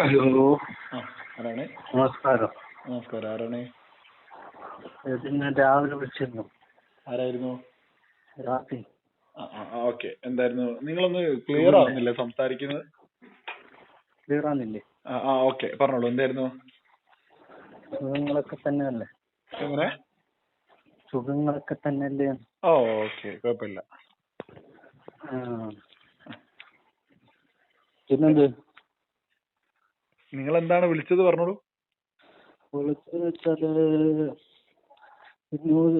Hello. ആരാണ്? നമസ്കാരം. നമസ്കാരം. ആരാണ്? ഞാൻ രാവിലെ വിളിച്ചിരുന്നു. ആരായിരുന്നു? രാത്രി. ഓക്കെ. എന്തായിരുന്നു? നിങ്ങളൊന്ന് ക്ലിയർ ആവുന്നില്ല സംസാരിക്കുന്നത്? ക്ലിയർ ആവുന്നില്ലേ? ആ ഓക്കെ. പറഞ്ഞോളൂ. എന്തായിരുന്നു? സുഖങ്ങളൊക്കെ തന്നെയല്ലേ? എങ്ങനെ? സുഖങ്ങളൊക്കെ തന്നെയല്ലേ? ഓ ഓക്കെ. കുഴപ്പമില്ല. പിന്നെന്ത്? നിങ്ങൾ എന്താണ് വിളിച്ചത് പറഞ്ഞോളൂ. വിളിച്ചത് വെച്ചാൽ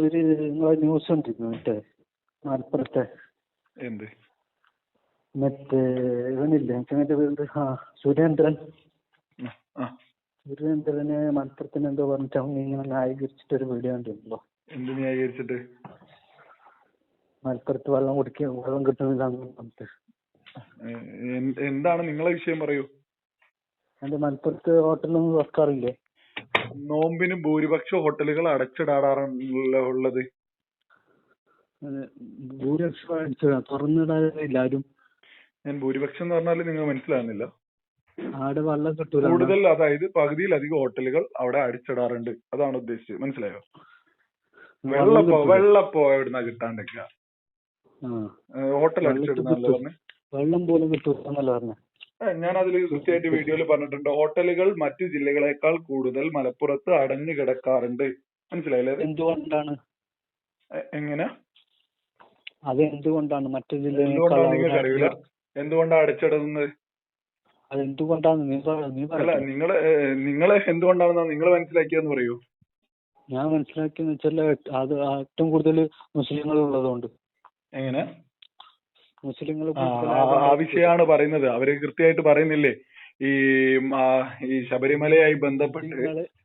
ഒരു നിങ്ങളെ ന്യൂസ് കണ്ടിരുന്നു മറ്റേ മലപ്പുറത്തെ? എന്ത്? മറ്റേ ഇവനില്ലേ പേര് ആ സുരേന്ദ്രൻ. സുരേന്ദ്രന് മലപ്പുറത്തിന് എന്തോ പറഞ്ഞിട്ട് അവൻ ഇങ്ങനെ ന്യായീകരിച്ചിട്ട് ഒരു വീഡിയോ കണ്ടിരുന്നല്ലോ. എന്ത് ന്യായീകരിച്ചിട്ട്? മലപ്പുറത്ത് വെള്ളം കുടിക്കുക വെള്ളം കിട്ടുന്നില്ല എന്താണ് നിങ്ങളെ വിഷയം പറയൂ. എന്റെ മലപ്പുറത്ത് ഹോട്ടലൊന്നും തുറക്കാറില്ലേ നോമ്പിന് ഭൂരിപക്ഷ ഹോട്ടലുകൾ ഉള്ളത്. ഭൂരിപക്ഷം അടച്ചിടാ തുറന്നിടാറില്ല ആരും. ഞാൻ ഭൂരിപക്ഷം എന്ന് പറഞ്ഞാൽ നിങ്ങൾ മനസ്സിലാകുന്നില്ല. ആടെ വെള്ളം കിട്ടൂല. കൂടുതൽ അതായത് പകുതിയിലധികം ഹോട്ടലുകൾ അവിടെ അടിച്ചിടാറുണ്ട്. അതാണ് ഉദ്ദേശിച്ചത്. മനസ്സിലായോ? വെള്ളപ്പോ വെള്ളപ്പോ എവിടുന്നാ കിട്ടാണ്ടിരിക്കുക ഹോട്ടൽ അടച്ചിടുന്നല്ലേ കിട്ടും. വെള്ളം പോലും കിട്ടൂല എന്നല്ലേ പറഞ്ഞ. ഞാൻ അതിൽ കൃത്യമായിട്ട് വീഡിയോയിൽ പറഞ്ഞിട്ടുണ്ട്. ഹോട്ടലുകൾ മറ്റു ജില്ലകളേക്കാൾ കൂടുതൽ മലപ്പുറത്ത് അടഞ്ഞു കിടക്കാറുണ്ട്. മനസ്സിലായില്ലേ? എന്തുകൊണ്ടാണ്? എങ്ങനെ? അത് എന്തുകൊണ്ടാണ് മറ്റു എന്തുകൊണ്ടാണ് ജില്ലകളെക്കാൾ എന്തുകൊണ്ടാ അടച്ചിടുന്നത്? അത് എന്തുകൊണ്ടാണ് നീ അല്ല നിങ്ങൾ നിങ്ങൾ എന്തുകൊണ്ടാണെന്നാ നിങ്ങൾ മനസ്സിലാക്കിയെന്ന് പറയൂ. ഞാൻ മനസ്സിലാക്കിയെന്ന് വെച്ചാൽ അത് ഏറ്റവും കൂടുതൽ മുസ്ലിങ്ങൾ ഉള്ളതുകൊണ്ട് എങ്ങനെ? മുസ്ലിങ്ങൾ ആ, വിഷയമാണ് പറയുന്നത്. അവർ കൃത്യമായിട്ട് പറയുന്നില്ലേ? ഈ ഈ ശബരിമലയായി ബന്ധപ്പെട്ട്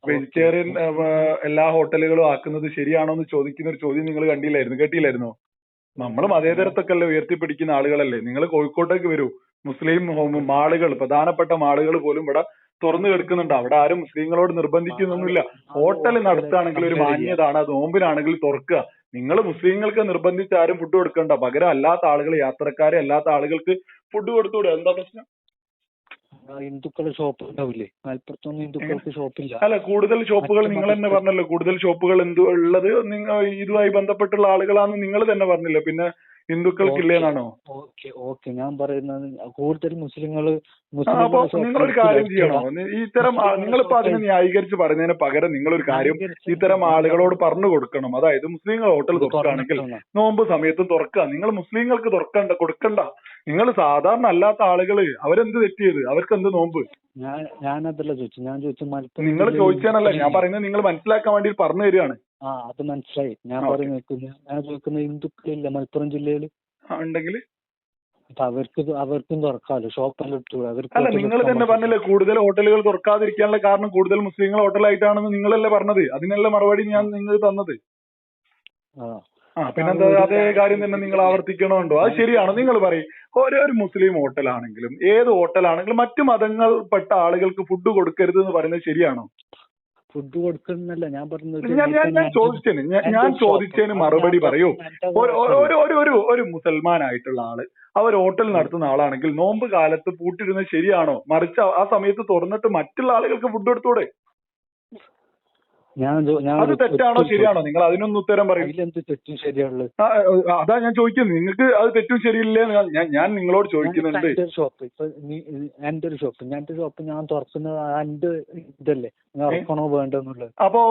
വെജിറ്റേറിയൻ എല്ലാ ഹോട്ടലുകളും ആക്കുന്നത് ശരിയാണോ എന്ന് ചോദിക്കുന്ന ഒരു ചോദ്യം നിങ്ങൾ കണ്ടില്ലായിരുന്നു കേട്ടില്ലായിരുന്നോ? നമ്മൾ മതേതരത്തൊക്കെയല്ലേ ഉയർത്തിപ്പിടിക്കുന്ന ആളുകളല്ലേ? നിങ്ങൾ കോഴിക്കോട്ടേക്ക് വരൂ. മുസ്ലിം മാളുകൾ പ്രധാനപ്പെട്ട മാളുകൾ പോലും ഇവിടെ തുറന്നു കിടക്കുന്നുണ്ട്. അവിടെ ആരും മുസ്ലിങ്ങളോട് നിർബന്ധിക്കുന്നൊന്നുമില്ല. ഹോട്ടൽ നടത്തുകയാണെങ്കിൽ ഒരു മാന്യതാണ്. അത് നോമ്പിനാണെങ്കിൽ തുറക്കുക. നിങ്ങൾ മുസ്ലിങ്ങൾക്ക് നിർബന്ധിച്ച് ആരും ഫുഡ് കൊടുക്കണ്ട. പകരം അല്ലാത്ത ആളുകൾ യാത്രക്കാരെ അല്ലാത്ത ആളുകൾക്ക് ഫുഡ് കൊടുത്തൂടെ എന്താ പ്രശ്നം? ഹിന്ദുക്കളുടെ ഷോപ്പ് ഉണ്ടാവില്ലേ? മലപ്പുറത്തൊന്നും ഹിന്ദുക്കൾക്ക് ഷോപ്പില്ല അല്ല കൂടുതൽ ഷോപ്പുകൾ നിങ്ങൾ തന്നെ പറഞ്ഞല്ലോ. കൂടുതൽ ഷോപ്പുകൾ എന്ത് ഉള്ളത്? നിങ്ങൾ ഇതുമായി ബന്ധപ്പെട്ടുള്ള ആളുകളാണെന്ന് നിങ്ങൾ തന്നെ പറഞ്ഞില്ല? പിന്നെ ഹിന്ദുക്കൾക്കില്ലേന്നാണോ ഓക്കെ. ഓക്കെ ഞാൻ പറയുന്നത് കൂടുതൽ മുസ്ലിങ്ങൾ അപ്പൊ നിങ്ങളൊരു കാര്യം ചെയ്യണോ? ഇത്തരം നിങ്ങളിപ്പോ അതിനെ ന്യായീകരിച്ച് പറയുന്നതിന് പകരം നിങ്ങളൊരു കാര്യം ഇത്തരം ആളുകളോട് പറഞ്ഞു കൊടുക്കണം. അതായത് മുസ്ലിങ്ങൾ ഹോട്ടൽ തുറക്കുകയാണെങ്കിൽ നോമ്പ് സമയത്ത് തുറക്കുക. നിങ്ങൾ മുസ്ലിങ്ങൾക്ക് തുറക്കണ്ട കൊടുക്കണ്ട. നിങ്ങൾ സാധാരണ അല്ലാത്ത ആളുകൾ അവരെന്ത് തെറ്റിയത് അവർക്ക് എന്ത് നോമ്പ്? ഞാൻ ഞാനതല്ല ചോദിച്ചു ഞാൻ ചോദിച്ചു നിങ്ങൾ ചോദിച്ചാണല്ല ഞാൻ പറയുന്നത് നിങ്ങൾ മനസ്സിലാക്കാൻ വേണ്ടി പറഞ്ഞു തരികയാണ്. ആ അത് മനസ്സിലായി. ഞാൻ പറയുന്നത് പറയുന്നത് ഞാൻ ചോദിക്കുന്നത് ഹിന്ദുക്കളില്ല മലപ്പുറം ജില്ലയിൽ. ഉണ്ടെങ്കിൽ? അപ്പൊ അവർക്ക് ഇത് അവർക്കും തുറക്കാലോ ഷോപ്പെല്ലാം ഇട്ടൂടെ അവർക്ക് അല്ല നിങ്ങൾ തന്നെ പറഞ്ഞല്ലേ പറഞ്ഞില്ലേ കൂടുതൽ ഹോട്ടലുകൾ തുറക്കാതിരിക്കാനുള്ള കാരണം കൂടുതൽ മുസ്ലിങ്ങൾ ഹോട്ടലായിട്ടാണെന്ന് നിങ്ങളല്ലേ പറഞ്ഞത്? അതിനുള്ള മറുപടി ഞാൻ നിങ്ങൾ തന്നത്? ആ. ആ പിന്നെന്താ അതേ കാര്യം തന്നെ നിങ്ങൾ ആവർത്തിക്കണമുണ്ടോ? അത് ശരിയാണ് നിങ്ങൾ പറയും. ഓരോ ഒരു മുസ്ലിം ഹോട്ടലാണെങ്കിലും ഏത് ഹോട്ടലാണെങ്കിലും മറ്റു മതങ്ങൾപ്പെട്ട ആളുകൾക്ക് ഫുഡ് കൊടുക്കരുത് എന്ന് പറയുന്നത് ശരിയാണോ? ഫുഡ് കൊടുക്കുന്നല്ല ഞാൻ പറഞ്ഞത് ഞാൻ ചോദിച്ചതിന് ഞാൻ- ചോദിച്ചതിന് മറുപടി പറയൂ. ഒരു ഒരു- ഒരു മുസൽമാനായിട്ടുള്ള ആൾ. അവർ ഹോട്ടൽ നടത്തുന്ന ആളാണെങ്കിൽ നോമ്പ് കാലത്ത് പൂട്ടിരുന്നത് ശരിയാണോ? മറിച്ച് ആ- ആ സമയത്ത് തുറന്നിട്ട് മറ്റുള്ള ആളുകൾക്ക് ഫുഡ് കൊടുത്തൂടെ? ഞാൻ അത് തെറ്റാണോ ശരിയാണോ? നിങ്ങൾ അതിനൊന്നും ഉത്തരം പറയും. തെറ്റും ശരിയാണുള്ളത്? അതാ ഞാൻ ചോദിക്കുന്നത്. നിങ്ങൾക്ക് അത് തെറ്റും ശരിയില്ലേ ഞാൻ- നിങ്ങളോട് ചോദിക്കുന്നുണ്ട്. എന്റെ ഒരു ഷോപ്പ്. ഇപ്പൊ എന്റെ ഒരു ഷോപ്പ്. ഞാൻ എന്റെ ഷോപ്പ് ഞാൻ തുറക്കുന്നത് എന്റെ ഇതല്ലേ. തുറക്കണോ വേണ്ടെന്നുള്ളത് അപ്പോ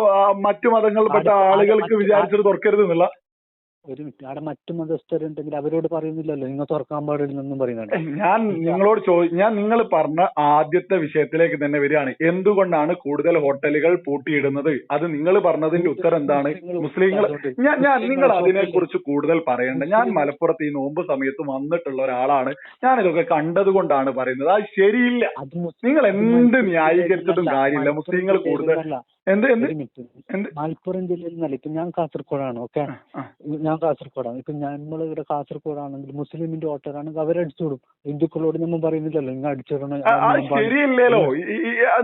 മറ്റു മതങ്ങളിൽപ്പെട്ട ആളുകൾക്ക് വിചാരിച്ചത് തുറക്കരുത് എന്നുള്ള ഒരു മിനിറ്റ്. അവിടെ മറ്റു മതസ്ഥരുണ്ടെങ്കിൽ അവരോട് പറയുന്നില്ലല്ലോ. നിങ്ങൾ തുറക്കാൻ പാടില്ലെന്നും പറയുന്നുണ്ട്. ഞാൻ നിങ്ങളോട് ചോദി ഞാൻ നിങ്ങൾ പറഞ്ഞ ആദ്യത്തെ വിഷയത്തിലേക്ക് തന്നെ വരികയാണ്. എന്തുകൊണ്ടാണ് കൂടുതൽ ഹോട്ടലുകൾ പൂട്ടിയിടുന്നത്? അത് നിങ്ങൾ പറഞ്ഞതിന്റെ ഉത്തരം എന്താണ്? മുസ്ലിങ്ങൾ ഞാൻ ഞാൻ നിങ്ങൾ അതിനെക്കുറിച്ച് കൂടുതൽ പറയണ്ട. ഞാൻ മലപ്പുറത്ത് ഈ നോമ്പ് സമയത്ത് വന്നിട്ടുള്ള ഒരാളാണ്. ഞാൻ ഇതൊക്കെ കണ്ടത് കൊണ്ടാണ് പറയുന്നത്. അത് ശരിയില്ല. നിങ്ങൾ എന്ത് ന്യായീകരിച്ചിട്ടും കാര്യമില്ല. മുസ്ലിങ്ങൾ കൂടുതൽ മലപ്പുറം ജില്ലയിൽ നിന്നല്ല. ഇപ്പൊ ഞാൻ കാസർഗോഡാണ്. ഓക്കെ. ഞാൻ കാസർഗോഡാണ്. ഇപ്പൊ നമ്മൾ ഇവിടെ കാസർഗോഡാണെങ്കിൽ മുസ്ലിമിന്റെ ഓട്ടറാണെങ്കിൽ അവരെ അടിച്ചുവിടും ഹിന്ദുക്കളോട് നമ്മൾ പറയുന്നില്ലല്ലോ. നിങ്ങൾ അടിച്ചിടണം ശരിയല്ലല്ലോ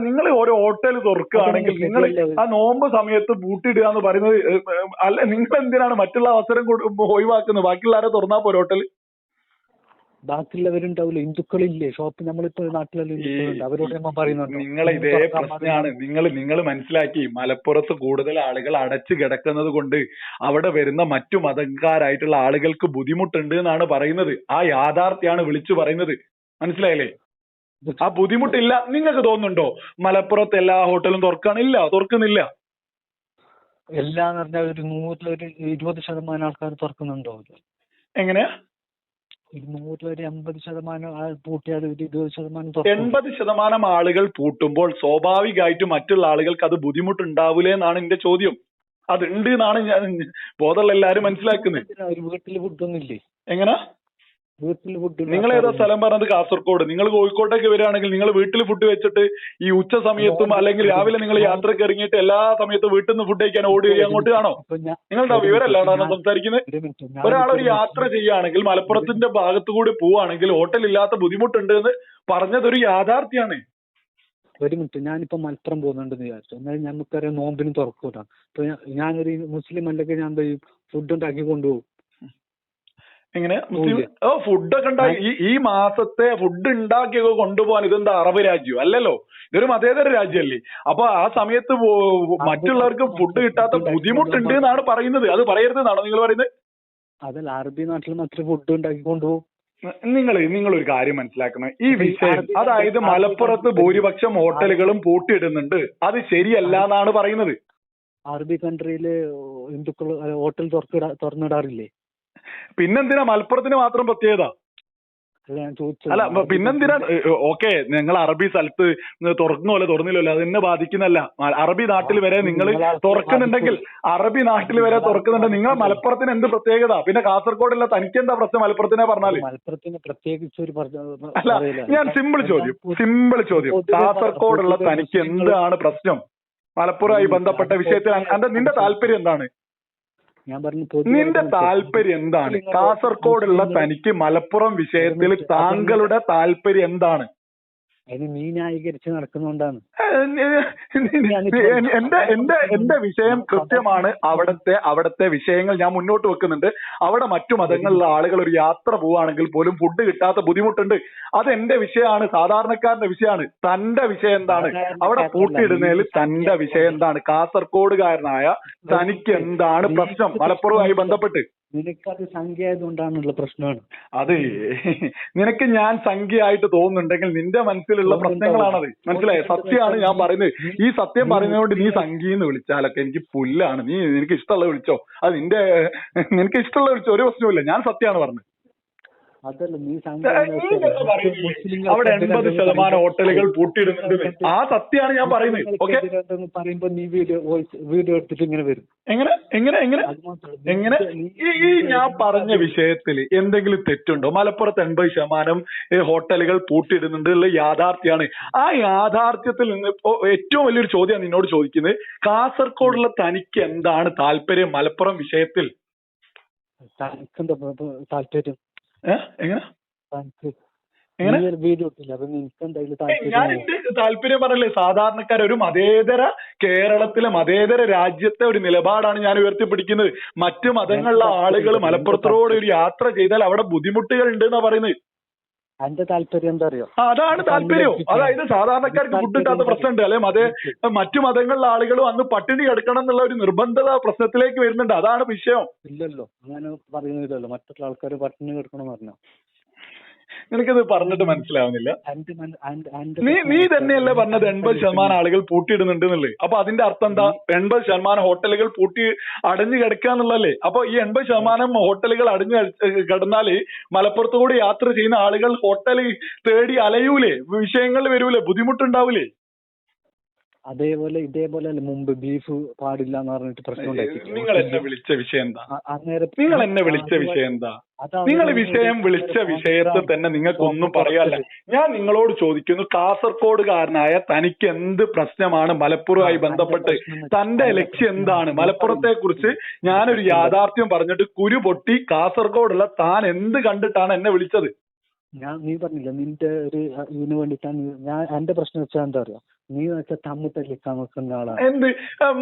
നിങ്ങൾ ഓരോ ഹോട്ടൽ തുറക്കുകയാണെങ്കിൽ നിങ്ങൾ ആ നോമ്പ് സമയത്ത് പൂട്ടിയിടുക എന്ന് പറയുന്നത് അല്ല നിങ്ങൾ എന്തിനാണ് മറ്റുള്ള അവസരം ഒഴിവാക്കുന്നത്? ബാക്കിയുള്ള ആരെ തുറന്നാ പോരെ ഹോട്ടൽ ബാക്കിയുള്ളവരുണ്ടാവില്ല ഹിന്ദുക്കളില്ലേ? ഷോപ്പ് നമ്മളിപ്പോ നാട്ടിലെല്ലാം ഹിന്ദുക്കളുണ്ട്. അവരോട് നമ്മൾ പറയുന്നുണ്ട്. നിങ്ങൾ ഇതേ പ്രശ്നമാണ്. നിങ്ങൾ നിങ്ങൾ മനസ്സിലാക്കി മലപ്പുറത്ത് കൂടുതൽ ആളുകൾ അടച്ചു കിടക്കുന്നത് കൊണ്ട് അവിടെ വരുന്ന മറ്റു മതക്കാരായിട്ടുള്ള ആളുകൾക്ക് ബുദ്ധിമുട്ടുണ്ട് എന്നാണ് പറയുന്നത്. ആ യാഥാർത്ഥ്യമാണ് വിളിച്ചു പറയുന്നത്. മനസ്സിലായില്ലേ? ആ ബുദ്ധിമുട്ടില്ല. നിങ്ങൾക്ക് തോന്നുന്നുണ്ടോ? മലപ്പുറത്ത് എല്ലാ ഹോട്ടലും തുറക്കാണില്ല തുറക്കുന്നില്ല? എല്ലാം പറഞ്ഞാൽ ഒരു നൂറിലൊരു ഇരുപത് ശതമാനം ആൾക്കാർ തുറക്കുന്നുണ്ടോ? എങ്ങനെയാ? ഒരു നൂറിലൊരു എൺപത് ശതമാനം പൂട്ടിയാൽ ഒരു ഇരുപത് ശതമാനം എൺപത് ശതമാനം ആളുകൾ പൂട്ടുമ്പോൾ സ്വാഭാവികമായിട്ടും മറ്റുള്ള ആളുകൾക്ക് അത് ബുദ്ധിമുട്ടുണ്ടാവൂലേ എന്നാണ് എന്റെ ചോദ്യം. അതുണ്ട് എന്നാണ് ഞാൻ ബോധമുള്ള എല്ലാരും മനസ്സിലാക്കുന്നത്. ഒരു വീട്ടിൽ ഫുഡൊന്നും ഇല്ലേ? എങ്ങനെ? വീട്ടിൽ ഫുഡ് നിങ്ങൾ ഏതാ സ്ഥലം പറഞ്ഞത് കാസർഗോഡ് നിങ്ങൾ കോഴിക്കോട്ടേക്ക് വരികയാണെങ്കിൽ നിങ്ങൾ വീട്ടിൽ ഫുഡ് വെച്ചിട്ട് ഈ ഉച്ച സമയത്തും അല്ലെങ്കിൽ രാവിലെ നിങ്ങൾ യാത്രയ്ക്ക് ഇറങ്ങിയിട്ട് എല്ലാ സമയത്തും വീട്ടിൽ നിന്ന് ഫുഡ് കഴിക്കാൻ ഓടി അങ്ങോട്ട് ഞാൻ നിങ്ങളുടെ വിവരമല്ലാണോ സംസാരിക്കുന്നത്? ഒരാളൊരു യാത്ര ചെയ്യുകയാണെങ്കിൽ മലപ്പുറത്തിന്റെ ഭാഗത്തു കൂടി പോവുകയാണെങ്കിൽ ഹോട്ടൽ ഇല്ലാത്ത ബുദ്ധിമുട്ടുണ്ട് എന്ന് പറഞ്ഞതൊരു യാഥാർത്ഥ്യമാണ് ഒരു മിനിറ്റ് ഞാനിപ്പോ മലപ്പുറം പോകുന്നുണ്ടെന്ന് വിചാരിച്ചു. എന്നാലും നമുക്കറിയാം നോമ്പിന് തുറക്കൂല. അപ്പൊ ഞാനൊരു മുസ്ലിം അല്ലെങ്കിൽ ഞാൻ ഫുഡ് ഉണ്ടാക്കി കൊണ്ടുപോകും. എങ്ങനെ? മുസ്ലിം ഓ ഫുഡൊക്കെ ഉണ്ടാക്കി ഈ ഈ മാസത്തെ ഫുഡ് ഉണ്ടാക്കിയൊക്കെ കൊണ്ടുപോകാൻ ഇതെന്താ അറബ് രാജ്യം? അല്ലല്ലോ. ഇതൊരു മതേതര രാജ്യമല്ലേ. അപ്പൊ ആ സമയത്ത് മറ്റുള്ളവർക്ക് ഫുഡ് കിട്ടാത്ത ബുദ്ധിമുട്ടുണ്ട് എന്നാണ് പറയുന്നത്. അത് പറയരുത് പറയരുതെന്നാണോ നിങ്ങൾ പറയുന്നത്? അതല്ല അറബി നാട്ടിൽ മാത്രം ഫുഡ് ഉണ്ടാക്കി കൊണ്ടുപോകും. നിങ്ങൾ നിങ്ങൾ ഒരു കാര്യം മനസ്സിലാക്കണം. ഈ വിഷയം അതായത് മലപ്പുറത്ത് ഭൂരിപക്ഷം ഹോട്ടലുകളും പൂട്ടിയിടുന്നുണ്ട്. അത് ശരിയല്ല എന്നാണ് പറയുന്നത്. അറബി കൺട്രിയിൽ ഹിന്ദുക്കൾ ഹോട്ടൽ തുറന്നിടാറില്ലേ? പിന്നെന്തിനാ മലപ്പുറത്തിന് മാത്രം പ്രത്യേകത? അല്ല പിന്നെന്തിനാ ഓക്കെ നിങ്ങൾ അറബി സ്ഥലത്ത് തുറക്കുന്നല്ലോ തുറന്നില്ലല്ലോ അതെന്നെ ബാധിക്കുന്നല്ല അറബി നാട്ടിൽ വരെ നിങ്ങൾ തുറക്കുന്നുണ്ടെങ്കിൽ അറബി നാട്ടിൽ വരെ തുറക്കുന്നുണ്ടെങ്കിൽ നിങ്ങൾ മലപ്പുറത്തിന് എന്ത് പ്രത്യേകത? പിന്നെ കാസർഗോഡില്ല തനിക്ക് എന്താ പ്രശ്നം മലപ്പുറത്തിനെ പറഞ്ഞാൽ? മലപ്പുറത്തിന് പ്രത്യേകിച്ച് ഒരു അല്ല ഞാൻ സിമ്പിൾ ചോദ്യം. സിമ്പിൾ ചോദ്യം. കാസർഗോഡുള്ള തനിക്ക് എന്താണ് പ്രശ്നം? മലപ്പുറമായി ബന്ധപ്പെട്ട വിഷയത്തിൽ നിന്റെ താല്പര്യം എന്താണ്? ഞാൻ പറഞ്ഞു നിന്റെ താല്പര്യം എന്താണ്? കാസർഗോഡുള്ള തനിക്ക് മലപ്പുറം വിഷയത്തിൽ താങ്കളുടെ താല്പര്യം എന്താണ്? അതിന് നീ ന്യായീകരിച്ച് നടക്കുന്നോണ്ടാണ്. എന്റെ എന്റെ എന്റെ വിഷയം കൃത്യമാണ്. അവിടത്തെ അവിടത്തെ വിഷയങ്ങൾ ഞാൻ മുന്നോട്ട് വെക്കുന്നുണ്ട്. അവിടെ മറ്റു മതങ്ങളിലുള്ള ആളുകൾ ഒരു യാത്ര പോവാണെങ്കിൽ പോലും ഫുഡ് കിട്ടാത്ത ബുദ്ധിമുട്ടുണ്ട്. അത് എന്റെ വിഷയമാണ് സാധാരണക്കാരന്റെ വിഷയമാണ്. തന്റെ വിഷയം എന്താണ്? അവിടെ പൂട്ടിയിടുന്നതിൽ തന്റെ വിഷയം എന്താണ്? കാസർഗോഡുകാരനായ തനിക്ക് എന്താണ് പ്രശ്നം? മലപ്പുറവുമായി ബന്ധപ്പെട്ട്. നിനക്കത് സംഖ്യ ആയതുകൊണ്ടാണുള്ള പ്രശ്നമാണ്. അത്. നിനക്ക് ഞാൻ സംഖ്യയായിട്ട് തോന്നുന്നുണ്ടെങ്കിൽ നിന്റെ മനസ്സിലുള്ള പ്രശ്നങ്ങളാണത്. മനസ്സിലായോ? സത്യമാണ് ഞാൻ പറയുന്നത്. ഈ സത്യം പറയുന്നതുകൊണ്ട് നീ സംഖ്യന്ന് വിളിച്ചാലൊക്കെ എനിക്ക് പുല്ലാണ്. നീ നിനക്ക് ഇഷ്ടമുള്ള വിളിച്ചോ. അത് നിന്റെ നിനക്ക് ഇഷ്ടമുള്ള വിളിച്ചോ. ഒരു പ്രശ്നവുമില്ല. ഞാൻ സത്യമാണ് പറഞ്ഞത്. അതല്ല നീ അവിടെ എൺപത് ശതമാനം ഹോട്ടലുകൾ പൂട്ടിയിടുന്നുണ്ട് ആ സത്യമാണ് ഞാൻ പറയുന്നത് പറയുമ്പോ നീ വീഡിയോ വോയിസ് വീഡിയോ എടുത്തിട്ട് ഇങ്ങനെ വരും എങ്ങനെ എങ്ങനെ എങ്ങനെ എങ്ങനെ ഈ ഞാൻ പറഞ്ഞ വിഷയത്തിൽ എന്തെങ്കിലും തെറ്റുണ്ടോ മലപ്പുറത്ത് എൺപത് ശതമാനം ഹോട്ടലുകൾ പൂട്ടിയിടുന്നുണ്ട് ഉള്ള യാഥാർത്ഥ്യമാണ് ആ യാഥാർത്ഥ്യത്തിൽ നിന്ന് ഇപ്പോ ഏറ്റവും വലിയൊരു ചോദ്യമാണ് നിന്നോട് ചോദിക്കുന്നത് കാസർഗോഡുള്ള തനിക്ക് എന്താണ് താല്പര്യം മലപ്പുറം വിഷയത്തിൽ താല്പര്യം? എങ്ങനെ? എന്റെ താല്പര്യം പറഞ്ഞല്ലേ? സാധാരണക്കാർ ഒരു മതേതര കേരളത്തിലെ മതേതര രാജ്യത്തെ ഒരു നിലപാടാണ് ഞാൻ ഉയർത്തിപ്പിടിക്കുന്നത്. മറ്റു മതങ്ങളിലെ ആളുകൾ മലപ്പുറത്തോട് ഒരു യാത്ര ചെയ്താൽ അവിടെ ബുദ്ധിമുട്ടുകൾ ഉണ്ട് എന്നാ പറയുന്നത്. എന്റെ താല്പര്യം എന്താ അറിയോ അതാണ് താല്പര്യം. അതായത് സാധാരണക്കാർക്ക് ഫുഡ് കിട്ടാത്ത പ്രശ്നമുണ്ട്. അല്ലെ മതേ? മറ്റു മതങ്ങളിലെ ആളുകളും അന്ന് പട്ടിണി കിടക്കണം എന്നുള്ള ഒരു നിർബന്ധത പ്രശ്നത്തിലേക്ക് വരുന്നുണ്ട്. അതാണ് വിഷയം. ഇല്ലല്ലോ. അങ്ങനെ പറയുന്നില്ലല്ലോ മറ്റുള്ള ആൾക്കാർ പട്ടിണി കിടക്കണം പറഞ്ഞു? നിനക്കിത് പറഞ്ഞിട്ട് മനസ്സിലാവുന്നില്ല. നീ നീ തന്നെയല്ലേ പറഞ്ഞത് എൺപത് ശതമാനം ആളുകൾ പൂട്ടിയിടുന്നുണ്ട് എന്നുള്ളത്. അപ്പൊ അതിന്റെ അർത്ഥം എന്താ? എൺപത് ശതമാനം ഹോട്ടലുകൾ പൂട്ടി അടഞ്ഞു കിടക്കുക എന്നുള്ളതല്ലേ? അപ്പൊ ഈ എൺപത് ശതമാനം ഹോട്ടലുകൾ അടഞ്ഞു കിടന്നാൽ മലപ്പുറത്ത് കൂടി യാത്ര ചെയ്യുന്ന ആളുകൾ ഹോട്ടൽ തേടി അലയൂലേ? വിഷയങ്ങൾ വരൂലേ? ബുദ്ധിമുട്ടുണ്ടാവൂലേ? അതേപോലെ ഇതേപോലെ അല്ലേ മുമ്പ് ബീഫ് പാടില്ല എന്ന് പറഞ്ഞിട്ട് പ്രശ്നം? നിങ്ങൾ എന്നെ വിളിച്ച വിഷയം എന്താ? നിങ്ങൾ എന്നെ വിളിച്ച വിഷയം എന്താ? നിങ്ങൾ വിഷയം വിളിച്ച വിഷയത്തെ തന്നെ നിങ്ങൾക്ക് ഒന്നും പറയാല്ല ഞാൻ നിങ്ങളോട് ചോദിക്കുന്നു കാസർഗോഡുകാരനായ തനിക്ക് എന്ത് പ്രശ്നമാണ് മലപ്പുറമായി ബന്ധപ്പെട്ട് തന്റെ ലക്ഷ്യം എന്താണ്? മലപ്പുറത്തെ കുറിച്ച് ഞാനൊരു യാഥാർത്ഥ്യം പറഞ്ഞിട്ട് കുരു പൊട്ടി കാസർഗോഡുള്ള താൻ എന്ത് കണ്ടിട്ടാണ് എന്നെ വിളിച്ചത്? ഞാൻ നീ പറഞ്ഞില്ല നിന്റെ ഒരു ഇതിനു വേണ്ടിയിട്ടാണ് ഞാൻ എന്റെ പ്രശ്നം വെച്ചാൽ എന്താ അറിയോ? നീ വെച്ചാൽ തമ്മിൽ തല്ലിക്കാൻ നോക്കുന്ന ആളാണ് എന്ത്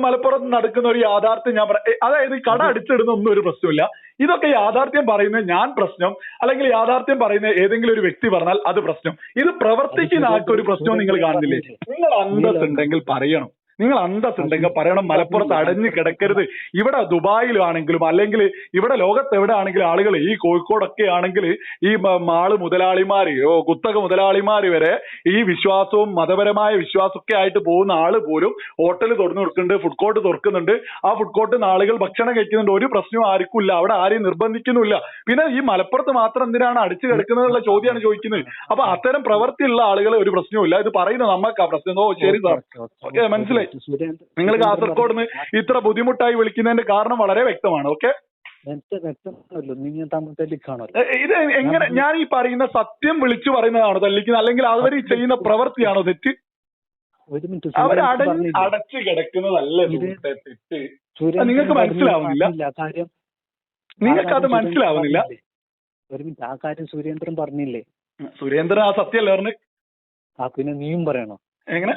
മലപ്പുറത്ത് നടക്കുന്ന ഒരു യാഥാർത്ഥ്യം ഞാൻ പറ അതായത് കട അടിച്ചിടുന്ന ഒന്നും ഒരു പ്രശ്നമില്ല ഇതൊക്കെ യാഥാർത്ഥ്യം പറയുന്ന ഞാൻ പ്രശ്നം അല്ലെങ്കിൽ യാഥാർത്ഥ്യം പറയുന്ന ഏതെങ്കിലും ഒരു വ്യക്തി പറഞ്ഞാൽ അത് പ്രശ്നം. ഇത് പ്രവർത്തിക്കുന്ന ആൾക്ക് ഒരു പ്രശ്നവും നിങ്ങൾ കാണുന്നില്ലേ? നിങ്ങൾ അന്തസ് ഉണ്ടെങ്കിൽ പറയണം. നിങ്ങൾ അന്തസ് ഉണ്ടെങ്കിൽ പറയണം മലപ്പുറത്ത് അടഞ്ഞു കിടക്കരുത്. ഇവിടെ ദുബായിലാണെങ്കിലും അല്ലെങ്കിൽ ഇവിടെ ലോകത്ത് എവിടെ ആണെങ്കിലും ആളുകൾ ഈ കോഴിക്കോടൊക്കെ ആണെങ്കിൽ ഈ മാൾ മുതലാളിമാര് കുത്തക മുതലാളിമാര് വരെ ഈ വിശ്വാസവും മതപരമായ വിശ്വാസമൊക്കെ ആയിട്ട് പോകുന്ന ആൾ പോലും ഹോട്ടൽ തുറന്നു കൊടുക്കുന്നുണ്ട് ഫുഡ് കോർട്ട് തുറക്കുന്നുണ്ട്. ആ ഫുഡ് കോർട്ടിൽ ആളുകൾ ഭക്ഷണം കഴിക്കുന്നുണ്ട്. ഒരു പ്രശ്നവും ആർക്കും ഇല്ല. അവിടെ ആരെയും നിർബന്ധിക്കുന്നില്ല പിന്നെ ഈ മലപ്പുറത്ത് മാത്രം എന്തിനാണ് അടിച്ചു കിടക്കുന്നത് എന്നുള്ള ചോദ്യമാണ് ചോദിക്കുന്നത്. അപ്പൊ അത്തരം പ്രവൃത്തിയുള്ള ആളുകൾ ഒരു പ്രശ്നവും ഇല്ല. ഇത് പറയുന്നത് നമ്മൾക്ക് ആ പ്രശ്നം. ഓ ശരി സാർ. ഓക്കെ മനസ്സിലായി. നിങ്ങൾ കാസർഗോഡ് നിന്ന് ഇത്ര ബുദ്ധിമുട്ടായി വിളിക്കുന്നതിന്റെ കാരണം വളരെ വ്യക്തമാണ് ഓക്കെ ഇത് എങ്ങനെ ഞാൻ ഈ പറയുന്ന സത്യം വിളിച്ചു പറയുന്നതാണോ തല്ലിക്കുന്നത്? അല്ലെങ്കിൽ അവർ ഈ ചെയ്യുന്ന പ്രവൃത്തിയാണോ തെറ്റ്? ഒരു മിനിറ്റ് അടച്ചു കിടക്കുന്നതല്ല നിങ്ങൾക്ക് മനസ്സിലാവുന്നില്ല? കാര്യം നിങ്ങൾക്ക് അത് മനസ്സിലാവുന്നില്ല. ഒരു മിനിറ്റ് ആ കാര്യം സുരേന്ദ്രൻ പറഞ്ഞില്ലേ? സുരേന്ദ്രൻ ആ സത്യമല്ല പറഞ്ഞു? ആ പിന്നെ നീയും പറയണോ? എങ്ങനെ?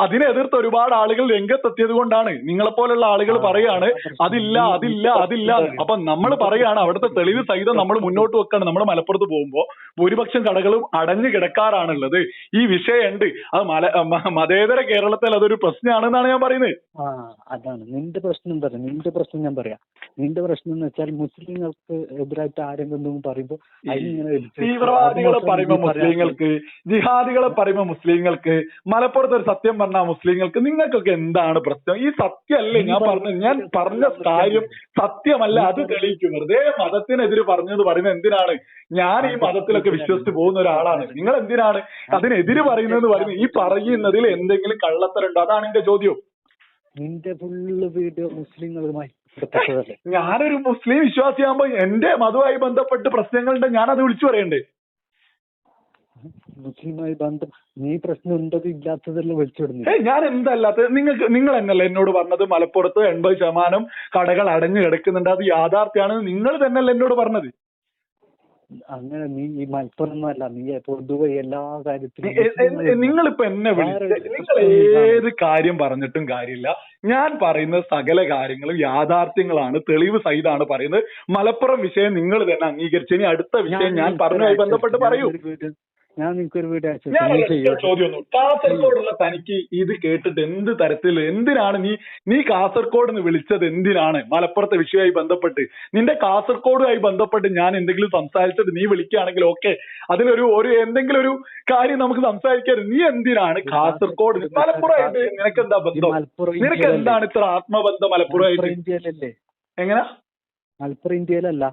അതിനെ എതിർത്ത് ഒരുപാട് ആളുകൾ രംഗത്തെത്തിയത് കൊണ്ടാണ്. നിങ്ങളെ പോലുള്ള ആളുകൾ പറയാണ് അതില്ല അതില്ല അതില്ല. അപ്പൊ നമ്മൾ പറയാണ് അവിടുത്തെ തെളിവ് സഹിതം നമ്മൾ മുന്നോട്ട് വെക്കാണ്. നമ്മൾ മലപ്പുറത്ത് പോകുമ്പോ ഭൂരിപക്ഷം കടകളും അടഞ്ഞു കിടക്കാറാണുള്ളത്. ഈ വിഷയമുണ്ട് അത് മല മതേതര കേരളത്തിൽ അതൊരു പ്രശ്നമാണെന്നാണ് ഞാൻ പറയുന്നത്. അതാണ്. നിന്റെ പ്രശ്നം പറയാം നിന്റെ പ്രശ്നം ഞാൻ പറയാം. നിന്റെ പ്രശ്നം എന്ന് വെച്ചാൽ മുസ്ലിങ്ങൾക്ക് എതിരായിട്ട് ആരെങ്കിലും പറയുമ്പോൾ തീവ്രവാദികളെ പറയുമ്പോൾ പറയുമ്പോ മുസ്ലിങ്ങൾക്ക് ജിഹാദികളെ പറയുമ്പോ മുസ്ലിങ്ങൾക്ക് മലപ്പുറത്ത് ഒരു സത്യം പറഞ്ഞ മുസ്ലിങ്ങൾക്ക് നിങ്ങൾക്കൊക്കെ എന്താണ് പ്രശ്നം? ഈ സത്യമല്ലേ ഞാൻ പറഞ്ഞത്? ഞാൻ പറഞ്ഞ കാര്യം സത്യമല്ല അത് തെളിയിക്കും. വെറുതെ മതത്തിനെതിരെ പറഞ്ഞത് പറയുന്നത് എന്തിനാണ്? ഞാൻ ഈ മതത്തിലൊക്കെ വിശ്വസിച്ച് പോകുന്ന ഒരാളാണ്. നിങ്ങൾ എന്തിനാണ് അതിനെതിരെ പറയുന്നത് പറയുന്നത്? ഈ പറയുന്നതിൽ എന്തെങ്കിലും കള്ളത്തരുണ്ടോ? അതാണ് എന്റെ ചോദ്യം. നിന്റെ ഫുള്ള് വീഡിയോ മുസ്ലിങ്ങളുമായി ഞാനൊരു മുസ്ലിം വിശ്വാസിയാകുമ്പോ എന്റെ മതവുമായി ബന്ധപ്പെട്ട് പ്രശ്നങ്ങളുണ്ട്. ഞാൻ അത് വിളിച്ചു പറയണ്ടേ? മുസ്ലിമായി ബന്ധം നീ പ്രശ്നം ഉണ്ടത് ഇല്ലാത്തതെല്ലാം വിളിച്ചിടുന്നില്ല ഏയ് ഞാൻ എന്തല്ലാത്ത നിങ്ങൾക്ക് നിങ്ങൾ എന്നല്ല എന്നോട് പറഞ്ഞത്? മലപ്പുറത്ത് എൺപത് ശതമാനം കടകൾ അടഞ്ഞു കിടക്കുന്നുണ്ട്. അത് യാഥാർത്ഥ്യമാണ് നിങ്ങൾ തന്നെയല്ല എന്നോട് പറഞ്ഞത്. അങ്ങനെ നീ ഈ മലപ്പുറം ഒന്നുമല്ല നീ പൊതുവെ എല്ലാ കാര്യത്തിലും നിങ്ങളിപ്പോ എന്നെ വിളിച്ച നിങ്ങൾ ഏത് കാര്യം പറഞ്ഞിട്ടും കാര്യമില്ല. ഞാൻ പറയുന്ന സകല കാര്യങ്ങളും യാഥാർത്ഥ്യങ്ങളാണ്. തെളിവ് സഹിതമാണ് പറയുന്നത്. മലപ്പുറം വിഷയം നിങ്ങൾ തന്നെ അംഗീകരിച്ചു. ഇനി അടുത്ത വിഷയം ഞാൻ പറഞ്ഞുമായി ബന്ധപ്പെട്ട് പറയൂ. ഞാൻ നിനക്കൊരു നീ ചോദ്യം. കാസർഗോഡുള്ള തനിക്ക് ഇത് കേട്ടിട്ട് എന്ത് തരത്തിൽ എന്തിനാണ് നീ നീ കാസർഗോഡ് നിന്ന് വിളിച്ചത് എന്തിനാണ്? മലപ്പുറത്തെ വിഷയമായി ബന്ധപ്പെട്ട്. നിന്റെ കാസർഗോഡുമായി ബന്ധപ്പെട്ട് ഞാൻ എന്തെങ്കിലും സംസാരിച്ചിട്ട് നീ വിളിക്കുകയാണെങ്കിൽ ഓക്കെ. അതിലൊരു ഒരു എന്തെങ്കിലും ഒരു കാര്യം നമുക്ക് സംസാരിക്കാൻ നീ എന്തിനാണ് കാസർഗോഡ് മലപ്പുറമായിട്ട് നിനക്ക് എന്താ ബന്ധം നിനക്ക് എന്താണ് ഇത്ര ആത്മബന്ധം മലപ്പുറമായിട്ട്? മലപ്പുറം എങ്ങനെ? മലപ്പുറം ഇന്ത്യയിലല്ല.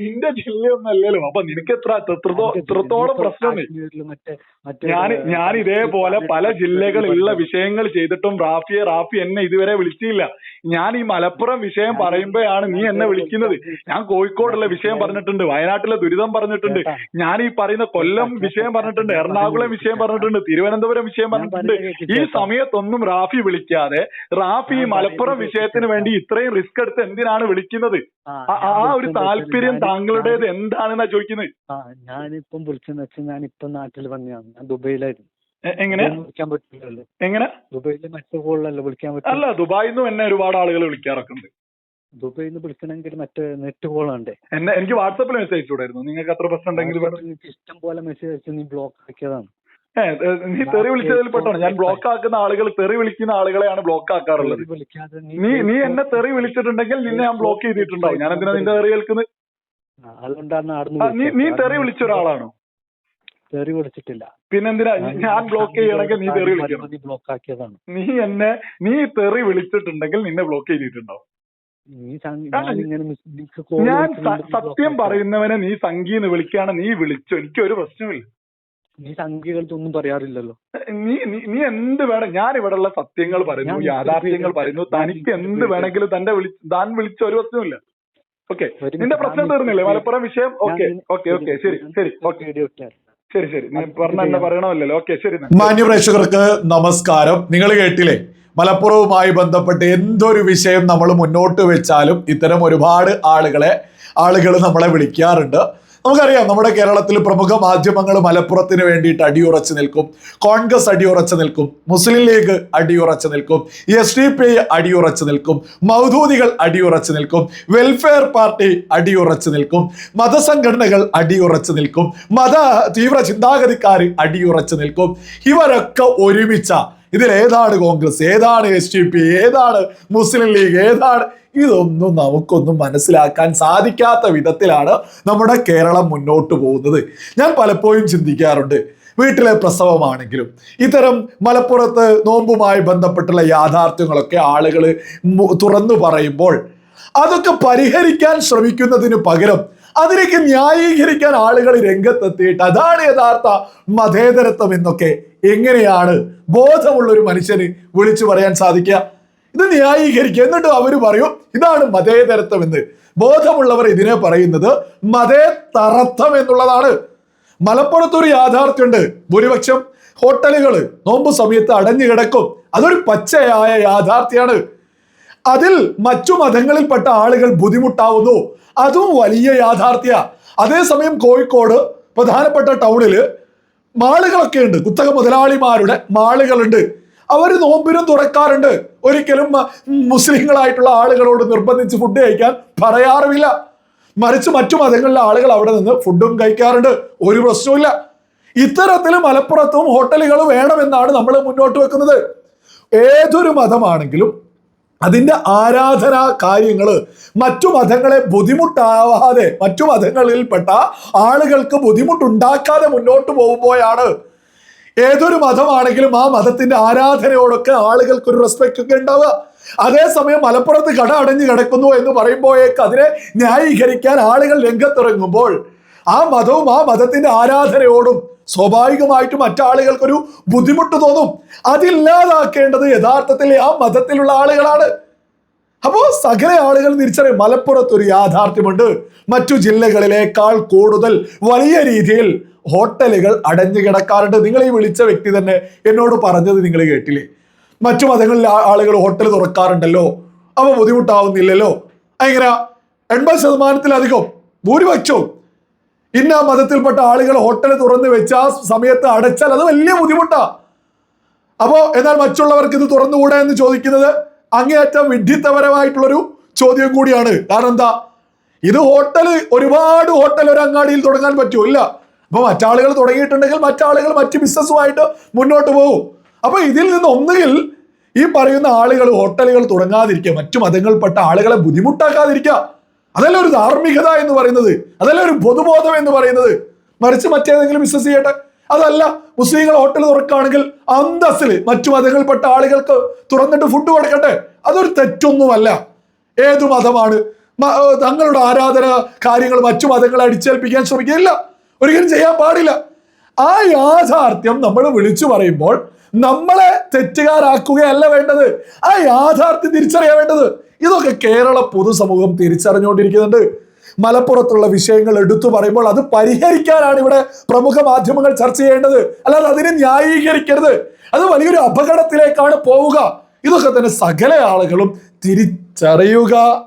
നിന്റെ ജില്ലയൊന്നല്ലല്ലോ അപ്പൊ നിനക്ക് എത്ര എത്രത്തോ എത്രത്തോളം മറ്റേ ഞാൻ ഞാൻ ഇതേപോലെ പല ജില്ലകളിലുള്ള വിഷയങ്ങൾ ചെയ്തിട്ടും റാഫിയെ റാഫി എന്നെ ഇതുവരെ വിളിച്ചില്ല ഞാൻ ഈ മലപ്പുറം വിഷയം പറയുമ്പോഴാണ് നീ എന്നെ വിളിക്കുന്നത്. ഞാൻ കോഴിക്കോടുള്ള വിഷയം പറഞ്ഞിട്ടുണ്ട് വയനാട്ടിലെ ദുരിതം പറഞ്ഞിട്ടുണ്ട്. ഞാൻ ഈ പറയുന്ന കൊല്ലം വിഷയം പറഞ്ഞിട്ടുണ്ട് എറണാകുളം വിഷയം പറഞ്ഞിട്ടുണ്ട് തിരുവനന്തപുരം വിഷയം പറഞ്ഞിട്ടുണ്ട്. ഈ സമയത്തൊന്നും റാഫി വിളിക്കാതെ റാഫി ഈ മലപ്പുറം വിഷയത്തിന് വേണ്ടി ഇത്രയും റിസ്ക് എടുത്ത് എന്തിനാണ് വിളിക്കുന്നത്? ആ- ഒരു താല്പര്യം താങ്കളുടേത് എന്താണെന്നാ ചോദിക്കുന്നത് ആ ഞാനിപ്പം വിളിച്ചെന്ന് വെച്ചാൽ ഞാൻ ഇപ്പൊ നാട്ടിൽ വന്നതാണ് ഞാൻ ദുബൈയിലായിരുന്നു. എങ്ങനെ? വിളിക്കാൻ പറ്റില്ലല്ലോ. എങ്ങനെ? ദുബൈയിലെ മറ്റു കോളിലല്ലോ വിളിക്കാൻ പറ്റില്ല അല്ല ദുബായിൽ നിന്നും എന്നെ ഒരുപാട് ആളുകൾ വിളിക്കാറൊക്കെ ഉണ്ട് ദുബൈയിൽ നിന്ന് വിളിക്കണമെങ്കിൽ മറ്റേ നെറ്റ് കോളുണ്ട് എന്നെ എനിക്ക് വാട്സപ്പിൽ മെസ്സേജ് അയച്ചുകൂടായിരുന്നു നിങ്ങൾക്ക് അത്ര പ്രശ്നം ഉണ്ടെങ്കിൽ ഇഷ്ടം പോലെ മെസ്സേജ് അയച്ച് നീ ബ്ലോക്ക് ആക്കിയതാണ്. നീ തെറി വിളിച്ചതിൽ പെട്ടാണ് ഞാൻ ബ്ലോക്ക് ആക്കുന്ന ആളുകൾ തെറി വിളിക്കുന്ന ആളുകളെയാണ് ബ്ലോക്ക് ആക്കാറുള്ളത്. നീ നീ എന്നെ തെറി വിളിച്ചിട്ടുണ്ടെങ്കിൽ നിന്നെ ഞാൻ ബ്ലോക്ക് ചെയ്തിട്ടുണ്ടാവും. ഞാൻ എന്തിനാ നിന്റെ തെറി കേൾക്കുന്നത് നീ നീ തെറി വിളിച്ച ഒരാളാണോ? തെറി വിളിച്ചിട്ടില്ല. പിന്നെന്തിനാ? ഞാൻ ബ്ലോക്ക് ചെയ്യണമെങ്കിൽ നീ തെറി വിളിക്കണം. നീ ബ്ലോക്ക് ആക്കിയതാണ്. നീ എന്നെ നീ തെറി വിളിച്ചിട്ടുണ്ടെങ്കിൽ നിന്നെ ബ്ലോക്ക് ചെയ്തിട്ടുണ്ടാവും. ഞാൻ സത്യം പറയുന്നവനെ നീ സംഗീന്ന് വിളിക്കുകയാണ്. നീ വിളിച്ചു. എനിക്ക് ഒരു പ്രശ്നമില്ല. നീ സംഖ്യകളത്തെ ഒന്നും പറയാറില്ലല്ലോ. നീ നീ- എന്ത് വേണം ഞാൻ ഇവിടെയുള്ള സത്യങ്ങൾ പറയുന്നു യാഥാർത്ഥ്യങ്ങൾ പറയുന്നു തനിക്ക് എന്ത് വേണമെങ്കിലും തന്റെ വിളി താൻ വിളിച്ച ഒരു പ്രശ്നമില്ല ഓക്കെ നിന്റെ പ്രശ്നം തീർന്നില്ലേ? മലപ്പുറം വിഷയം? ഓക്കെ ഓക്കെ ഓക്കെ ശരി ശരി ഓക്കെ. ശരി ശരി. പറഞ്ഞ എന്നെ പറയണമല്ലോ. ഓക്കെ ശരി. മാന്യ പ്രേക്ഷകർക്ക് നമസ്കാരം. നിങ്ങൾ കേട്ടില്ലേ? മലപ്പുറവുമായി ബന്ധപ്പെട്ട് എന്തൊരു വിഷയം നമ്മൾ മുന്നോട്ട് വെച്ചാലും ഇത്തരം ഒരുപാട് ആളുകളെ ആളുകൾ നമ്മളെ വിളിക്കാറുണ്ട്. നമുക്കറിയാം നമ്മുടെ കേരളത്തിൽ പ്രമുഖ മാധ്യമങ്ങൾ മലപ്പുറത്തിന് വേണ്ടിയിട്ട് അടിയുറച്ചു നിൽക്കും. കോൺഗ്രസ് അടിയുറച്ചു നിൽക്കും. മുസ്ലിം ലീഗ് അടിയുറച്ചു നിൽക്കും. എസ് ഡി പി ഐ അടിയുറച്ചു നിൽക്കും. മൗദൂദികൾ അടിയുറച്ചു നിൽക്കും. വെൽഫെയർ പാർട്ടി അടിയുറച്ചു നിൽക്കും. മതസംഘടനകൾ അടിയുറച്ചു നിൽക്കും. മത തീവ്ര ചിന്താഗതിക്കാർ അടിയുറച്ചു നിൽക്കും. ഇവരൊക്കെ ഒരുമിച്ച. ഇതിൽ ഏതാണ് കോൺഗ്രസ്? ഏതാണ് എസ് ഡി പി ഏതാണ് മുസ്ലിം ലീഗ്? ഏതാണ് ഇതൊന്നും നമുക്കൊന്നും മനസ്സിലാക്കാൻ സാധിക്കാത്ത വിധത്തിലാണ് നമ്മുടെ കേരളം മുന്നോട്ട് പോകുന്നത്. ഞാൻ പലപ്പോഴും ചിന്തിക്കാറുണ്ട് വീട്ടിലെ പ്രസവമാണെങ്കിലും ഇത്തരം മലപ്പുറത്ത് നോമ്പുമായി ബന്ധപ്പെട്ടുള്ള യാഥാർത്ഥ്യങ്ങളൊക്കെ ആളുകൾ തുറന്നു പറയുമ്പോൾ അതൊക്കെ പരിഹരിക്കാൻ ശ്രമിക്കുന്നതിന് പകരം അതിലേക്ക് ന്യായീകരിക്കാൻ ആളുകൾ രംഗത്തെത്തിയിട്ട് അതാണ് യഥാർത്ഥ മതേതരത്വം എന്നൊക്കെ എങ്ങനെയാണ് ബോധമുള്ള ഒരു മനുഷ്യന് വിളിച്ചു പറയാൻ സാധിക്കുക? ഇത് ന്യായീകരിക്കുക. എന്നിട്ട് അവർ പറയും ഇതാണ് മതേതരത്വം എന്ന്. ബോധമുള്ളവർ ഇതിനെ പറയുന്നത് മതേതരത്വം എന്നുള്ളതാണ്. മലപ്പുറത്തൊരു യാഥാർത്ഥ്യമുണ്ട്. ഭൂരിപക്ഷം ഹോട്ടലുകൾ നോമ്പ് സമയത്ത് അടഞ്ഞു കിടക്കും. അതൊരു പച്ചയായ യാഥാർത്ഥ്യമാണ് അതിൽ മറ്റു മതങ്ങളിൽപ്പെട്ട ആളുകൾ ബുദ്ധിമുട്ടാവുന്നു. അതും വലിയ യാഥാർത്ഥ്യ. അതേസമയം കോഴിക്കോട് പ്രധാനപ്പെട്ട ടൗണിൽ മാളുകളൊക്കെ ഉണ്ട്. കുത്തക മുതലാളിമാരുടെ മാളുകളുണ്ട്. അവർ നോമ്പിനും തുറക്കാറുണ്ട്. ഒരിക്കലും മുസ്ലിങ്ങളായിട്ടുള്ള ആളുകളോട് നിർബന്ധിച്ച് ഫുഡ് കഴിക്കാൻ പറയാറുമില്ല. മറിച്ച് മറ്റു മതങ്ങളിലെ ആളുകൾ അവിടെ നിന്ന് ഫുഡും കഴിക്കാറുണ്ട്. ഒരു പ്രശ്നവുമില്ല. ഇത്തരത്തിൽ മലപ്പുറത്തും ഹോട്ടലുകൾ വേണമെന്നാണ് നമ്മൾ മുന്നോട്ട് വെക്കുന്നത്. ഏതൊരു മതമാണെങ്കിലും അതിന്റെ ആരാധനാ കാര്യങ്ങൾ മറ്റു മതങ്ങളെ ബുദ്ധിമുട്ടാവാതെ മറ്റു മതങ്ങളിൽപ്പെട്ട ആളുകൾക്ക് ബുദ്ധിമുട്ടുണ്ടാക്കാതെ മുന്നോട്ട് പോകുമ്പോഴാണ് ഏതൊരു മതമാണെങ്കിലും ആ മതത്തിന്റെ ആരാധനയോടൊക്കെ ആളുകൾക്ക് ഒരു റെസ്പെക്ട് ഒക്കെ ഉണ്ടാവുക. അതേസമയം മലപ്പുറത്ത് കട അടഞ്ഞു കിടക്കുന്നു എന്ന് പറയുമ്പോഴേക്ക് അതിനെ ന്യായീകരിക്കാൻ ആളുകൾ രംഗത്തിറങ്ങുമ്പോൾ ആ മതവും ആ മതത്തിന്റെ ആരാധനയോടും സ്വാഭാവികമായിട്ടും മറ്റാളുകൾക്കൊരു ബുദ്ധിമുട്ട് തോന്നും. അതില്ലാതാക്കേണ്ടത് യഥാർത്ഥത്തിൽ ആ മതത്തിലുള്ള ആളുകളാണ്. അപ്പോൾ സകല ആളുകൾ തിരിച്ചറിയും മലപ്പുറത്തൊരു യാഥാർത്ഥ്യമുണ്ട്. മറ്റു ജില്ലകളിലേക്കാൾ കൂടുതൽ വലിയ രീതിയിൽ ഹോട്ടലുകൾ അടഞ്ഞു കിടക്കാറുണ്ട്. നിങ്ങൾ ഈ വിളിച്ച വ്യക്തി തന്നെ എന്നോട് പറഞ്ഞത് നിങ്ങൾ കേട്ടില്ലേ? മറ്റു മതങ്ങളിൽ ആളുകൾ ഹോട്ടൽ തുറക്കാറുണ്ടല്ലോ. അവ ബുദ്ധിമുട്ടാവുന്നില്ലല്ലോ. എങ്ങനെ? എൺപത് ശതമാനത്തിലധികം ഭൂരിപക്ഷവും. ഇന്ന മതത്തിൽപ്പെട്ട ആളുകൾ ഹോട്ടൽ തുറന്ന് വെച്ച സമയത്ത് അടച്ചാൽ അത് വലിയ ബുദ്ധിമുട്ടാ. അപ്പോ എന്നാൽ മറ്റുള്ളവർക്ക് ഇത് തുറന്നുകൂടെ എന്ന് ചോദിക്കുന്നത് അങ്ങേയറ്റം വിഡ്ഢിത്തപരമായിട്ടുള്ളൊരു ചോദ്യം കൂടിയാണ്. കാരണം എന്താ? ഇത് ഹോട്ടൽ ഒരുപാട് ഹോട്ടൽ ഒരു അങ്ങാടിയിൽ തുടങ്ങാൻ പറ്റുമോ ഇല്ല. അപ്പൊ മറ്റാളുകൾ തുടങ്ങിയിട്ടുണ്ടെങ്കിൽ മറ്റാളുകൾ മറ്റ് ബിസിനസ്സുമായിട്ട് മുന്നോട്ട് പോകും. അപ്പോൾ ഇതിൽ നിന്ന് ഒന്നുകിൽ ഈ പറയുന്ന ആളുകൾ ഹോട്ടലുകൾ തുടങ്ങാതിരിക്കുക മറ്റു മതങ്ങൾപ്പെട്ട ആളുകളെ ബുദ്ധിമുട്ടാക്കാതിരിക്കുക. അതല്ല ഒരു ധാർമ്മികത എന്ന് പറയുന്നത്. അതല്ല ഒരു പൊതുബോധം എന്ന് പറയുന്നത്. മറിച്ച് മറ്റേതെങ്കിലും ബിസിനസ് ചെയ്യട്ടെ. അതല്ല മുസ്ലിങ്ങൾ ഹോട്ടൽ തുറക്കുകയാണെങ്കിൽ അന്തസ്സിൽ മറ്റു മതങ്ങൾപ്പെട്ട ആളുകൾക്ക് തുറന്നിട്ട് ഫുഡ് കൊടുക്കട്ടെ. അതൊരു തെറ്റൊന്നുമല്ല. ഏതു മതമാണ്? തങ്ങളുടെ ആരാധന കാര്യങ്ങൾ മറ്റു മതങ്ങളെ അടിച്ചേൽപ്പിക്കാൻ ശ്രമിക്കുകയില്ല. ഒരിക്കലും ചെയ്യാൻ പാടില്ല. ആ യാഥാർത്ഥ്യം നമ്മൾ വിളിച്ചു പറയുമ്പോൾ നമ്മളെ തെറ്റുകാരാക്കുകയല്ല വേണ്ടത്. ആ യാഥാർത്ഥ്യം തിരിച്ചറിയാൻ വേണ്ടത്. ഇതൊക്കെ കേരള പൊതുസമൂഹം തിരിച്ചറിഞ്ഞുകൊണ്ടിരിക്കുന്നുണ്ട്. മലപ്പുറത്തുള്ള വിഷയങ്ങൾ എടുത്തു പറയുമ്പോൾ അത് പരിഹരിക്കാനാണ് ഇവിടെ പ്രമുഖ മാധ്യമങ്ങൾ ചർച്ച ചെയ്യേണ്ടത്. അല്ലാതെ അതിനെ ന്യായീകരിക്കരുത്. അത് വലിയൊരു അപകടത്തിലേക്കാണ് പോവുക. ഇതൊക്കെ തന്നെ സകല ആളുകളും തിരിച്ചറിയുക.